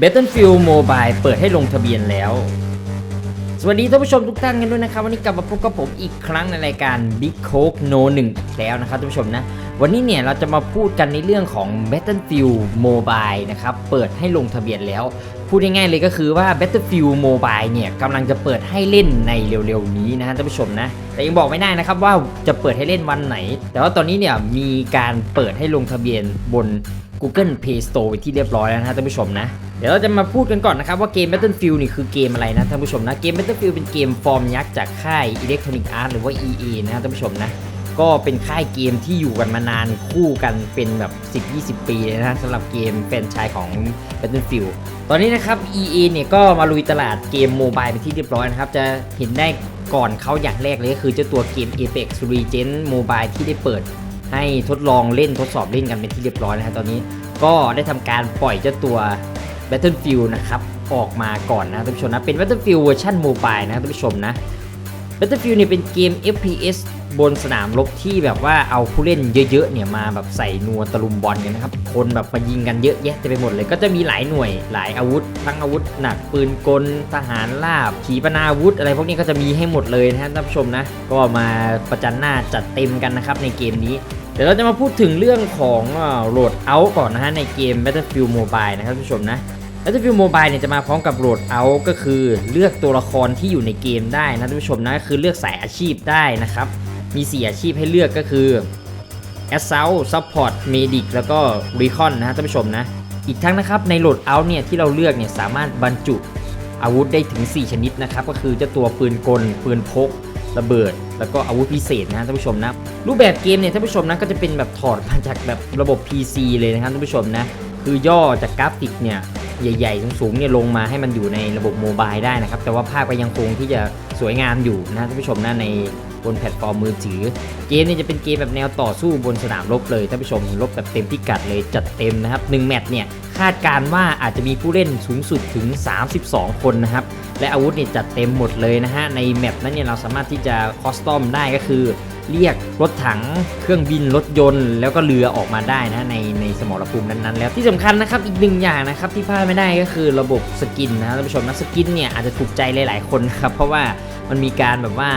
Battlefield Mobile เปิดให้ลงทะเบียนแล้ว สวัสดีท่านผู้ชมทุกท่านกันด้วยนะครับ วันนี้กลับมาพบกับผมอีกครั้งในรายการ Big Coke No 1อีกแล้วนะครับท่านผู้ชมนะ วันนี้เนี่ยเราจะมาพูดกันในเรื่องของ Battlefield Mobile นะครับเปิดให้ลงทะเบียนแล้ว พูดง่ายๆเลยก็คือว่า Battlefield Mobile เนี่ยกำลังจะเปิดให้เล่นในเร็วๆนี้นะฮะท่านผู้ชมนะแต่ยังบอกไม่ได้นะครับว่าจะเปิดให้เล่นวันไหน แต่ว่าตอนนี้เนี่ยมีการเปิดให้ลงทะเบียนบน Google Play Store ไปที่เรียบร้อยแล้วนะท่านผู้ชมนะ เดี๋ยวเราจะมาพูดกันก่อนนะครับว่าเกม Battlefield นี่คือเกมอะไรนะท่านผู้ชมนะ เกม Battlefield เป็นเกมฟอร์มยักษ์จากค่าย Electronic Arts หรือว่า EA นะท่านผู้ชมนะ ก็เป็นค่ายเกมที่อยู่กันมานานคู่กันเป็นแบบ 10-20 ปีเลยนะสำหรับเกมแฟรนไชายของ Battlefield ตอนนี้นะครับ EA เนี่ยก็มาลุยตลาดเกมโมบายเป็นที่เรียบร้อยนะครับ จะเห็นได้ก่อนเขาอย่างแรกเลยก็คือเจ้าตัวเกม Apex Legends Mobile ที่ได้เปิด ให้ทดลองเล่นทดสอบเล่นกันเป็นที่เรียบร้อยนะฮะตอนนี้ก็ได้ทำการปล่อยเจ้าตัว Battlefield นะครับออกมาก่อนนะท่านผู้ชมนะเป็น Battlefield เวอร์ชันโมบายนะท่านผู้ชมนะ Battlefield เนี่ยเป็นเกม FPS บนสนามรบที่แบบว่าเอาผู้เล่นเยอะๆเนี่ยมาแบบใส่นัวตะลุมบอลกันนะครับ คนแบบมายิงกันเยอะแยะเต็มไปหมดเลย ก็จะมีหลายหน่วยหลายอาวุธ ทั้งอาวุธหนักปืนกลทหารราบขีปนาวุธ อะไรพวกนี้ก็จะมีให้หมดเลยนะท่านผู้ชมนะ ก็มาประจันหน้าจัดเต็มกันนะครับในเกมนี้ เดี๋ยวเราจะมาพูดถึงเรื่องของโหลดเอาก่อนนะฮะในเกม Battlefield Mobile นะครับท่านผู้ชมนะ Battlefield Mobile เนี่ยจะมาพร้อมกับโหลดเอาก็คือเลือกตัวละครที่อยู่ในเกมได้นะท่านผู้ชมนะคือเลือกสายอาชีพได้นะครับ มี4อาชีพให้เลือกก็คือ Assault Support Medic แล้วก็ Recon นะฮะท่านผู้ชมนะ อีกทั้งนะครับในโหลดเอาเนี่ยที่เราเลือกเนี่ยสามารถบรรจุอาวุธได้ถึง 4 ชนิดนะครับก็คือจ้าตัวปืนกลปืนพก ระเบิด แล้วก็อาวุธพิเศษนะท่านผู้ชมนะ รูปแบบเกมเนี่ยท่านผู้ชมนะก็จะเป็นแบบถอดมาจากแบบระบบ PC เลยนะครับท่านผู้ชมนะ คือย่อจากกราฟิกเนี่ยใหญ่ๆ สูงๆเนี่ยลงมาให้มันอยู่ในระบบโมบายได้นะครับ แต่ว่าภาพก็ยังคงที่จะสวยงามอยู่นะท่านผู้ชมนะใน บนแพลตฟอร์มมือถือ เกมนี่จะเป็นเกมแบบแนวต่อสู้บนสนามรบเลยท่านผู้ชมรบแบบเต็มพิกัดเลยจัดเต็มนะครับ1แมตช์เนี่ยคาดการณ์ว่าอาจจะมีผู้เล่นสูงสุดถึง 32 คนนะครับและอาวุธเนี่ยจัดเต็มหมดเลยนะฮะในแมปนั้นเนี่ยเราสามารถที่จะคอสตอมได้ก็คือเรียกรถถังเครื่องบินรถยนต์ แล้วก็เรือออกมาได้นะในในสมรภูมินั้นๆ แล้วที่สำคัญนะครับอีกหนึ่งอย่างนะครับที่พลาดไม่ได้ก็คือระบบสกินนะท่านผู้ชมนะสกินเนี่ยอาจจะถูกใจหลายๆคนครับเพราะว่า มันมีการแบบว่า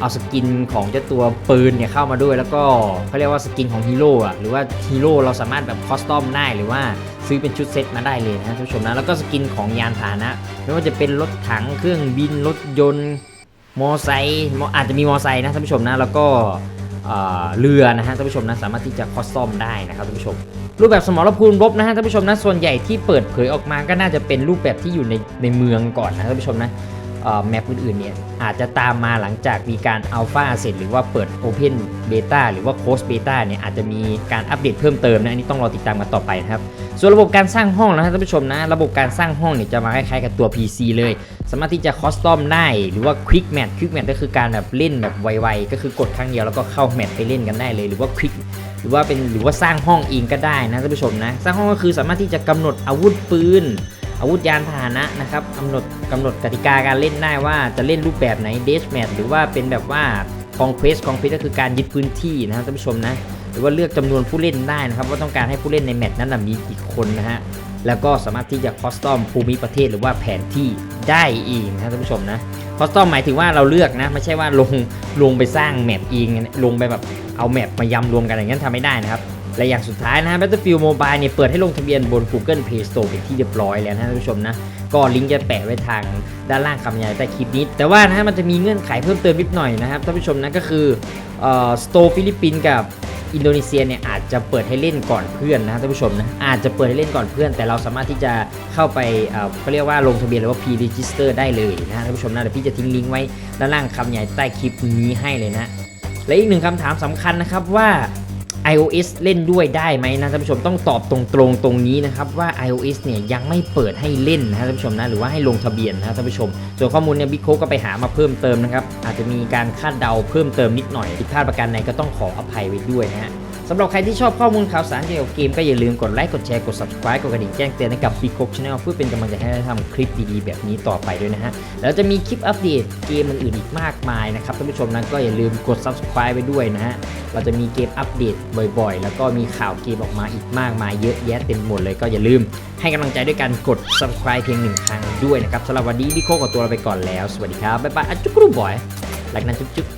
เอาสกินของเจ้าตัวปืนเนี่ยเข้ามาด้วย แล้วก็เขาเรียกว่าสกินของฮีโร่อะหรือว่าฮีโร่เราสามารถแบบคอสตอมได้หรือว่าซื้อเป็นชุดเซตมาได้เลยนะท่านผู้ชมนะแล้วก็สกินของยานพาหนะ ไม่ว่าจะเป็นรถถังเครื่องบินรถยนต์มอไซค์อาจจะมีมอไซค์นะท่านผู้ชมนะแล้วก็เรือนะฮะท่านผู้ชมนะสามารถที่จะคอสตอมได้นะครับท่านผู้ชม รูปแบบสมรภูมิรบนะฮะท่านผู้ชมนะส่วนใหญ่ที่เปิดเผยออกมาก็น่าจะเป็นรูปแบบที่อยู่ในในเมืองก่อนนะท่านผู้ชมนะ แมปอื่นๆเนี่ยอาจจะตามมาหลังจากมีการอัลฟาเสร็จหรือว่าเปิด Open Beta หรือว่า Close Beta เนี่ยอาจจะมีการอัปเดตเพิ่มเติมนะอันนี้ต้องรอติดตามกันต่อไปนะครับ ส่วนระบบการสร้างห้องนะท่านผู้ชมนะ ระบบการสร้างห้องเนี่ยจะมาคล้ายๆกับตัว PC เลย สามารถที่จะคอสตอมได้หรือว่า Quick Match Quick Match ก็คือการแบบเล่นแบบไวๆก็คือกดครั้งเดียวแล้วก็เข้าแมตช์ไปเล่นกันได้เลยหรือว่า Quick หรือว่าเป็นหรือว่าสร้างห้องเองก็ได้นะท่านผู้ชมนะสร้างห้องก็คือสามารถที่จะกำหนดอาวุธปืน อาวุธยานพาหนะนะครับกำหนดกำหนดกติกาการเล่นได้ว่าจะเล่นรูปแบบไหนเดชแมทหรือว่าเป็นแบบว่าคองเควสคองเควสก็คือการยึดพื้นที่นะครับท่านผู้ชมนะหรือว่าเลือกจำนวนผู้เล่นได้นะครับ ว่าต้องการให้ผู้เล่นในแมตช์นั้นมีกี่คนนะฮะแล้วก็สามารถที่จะคอสตอมภูมิประเทศหรือว่าแผนที่ได้เองนะครับท่านผู้ชมนะคอสตอมหมายถึงว่าเราเลือกนะไม่ใช่ว่าลงลงไปสร้างแมปเองลงไปแบบเอาแมปมายำรวมกันอย่างนั้นทำไม่ได้นะครับ และอย่างสุดท้ายนะฮะ Battlefield Mobile เนี่ยเปิดให้ลงทะเบียนบน Google Play Store เป็นที่เรียบร้อยแล้วนะท่านผู้ชมนะ ก็ลิงก์จะแปะไว้ทางด้านล่างคำบรรยายใต้คลิปนี้ แต่ว่านะฮะมันจะมีเงื่อนไขเพิ่มเติมนิดหน่อยนะครับท่านผู้ชมนะก็คือเอ่อ Store ฟิลิปปินส์กับอินโดนีเซียเนี่ยอาจจะเปิดให้เล่นก่อนเพื่อนนะท่านผู้ชมนะอาจจะเปิดให้เล่นก่อนเพื่อน แต่เราสามารถที่จะเข้าไปเขาเรียกว่าลงทะเบียนหรือว่า pre-register ได้เลยนะท่านผู้ชมนะเดี๋ยวพี่จะทิ้งลิงก์ไว้ด้านล่างคำบรรยายใต้คลิปนี้ให้เลยนะและอีกหนึ่งคำถามสำคัญนะครับว่า iOS เล่นด้วยได้ไหมนะท่านผู้ชมต้องตอบตรงๆตรงนี้นะครับว่า iOS เนี่ยยังไม่เปิดให้เล่นนะท่านผู้ชมนะหรือว่าให้ลงทะเบียนนะท่านผู้ชม ส่วนข้อมูลเนี่ยบิ๊กโคก็ไปหามาเพิ่มเติมนะครับอาจจะมีการคาดเดาเพิ่มเติมนิดหน่อยผิดพลาดประการใดก็ต้องขออภัยไว้ด้วยนะฮะ สำหรับใครที่ชอบข้อมูลข่าวสารเกี่ยวกับเกมก็อย่าลืมกดไลค์ กดแชร์ กด subscribe กดกระดิ่งแจ้งเตือนให้กับ Big Cook Channel เพื่อเป็นกำลังใจให้ได้ทำคลิปดีๆ แบบนี้ต่อไปด้วยนะฮะ แล้วจะมีคลิปอัปเดตเกมอื่นๆอีกมากมายนะครับท่านผู้ชมนั้นก็อย่าลืมกด subscribe ไปด้วยนะฮะ เราจะมีเกมอัปเดตบ่อยๆ แล้วก็มีข่าวเกมออกมาอีกมากมายเยอะแยะเต็มหมดเลยก็อย่าลืมให้กำลังใจด้วยการกด subscribe เพียงหนึ่งครั้งด้วยนะครับสำหรับวันนี้พี่โคกกับตัวเราไปก่อนแล้ว สวัสดีครับบ๊ายบายอะจุ๊กรูบอยรักนะจุ๊บ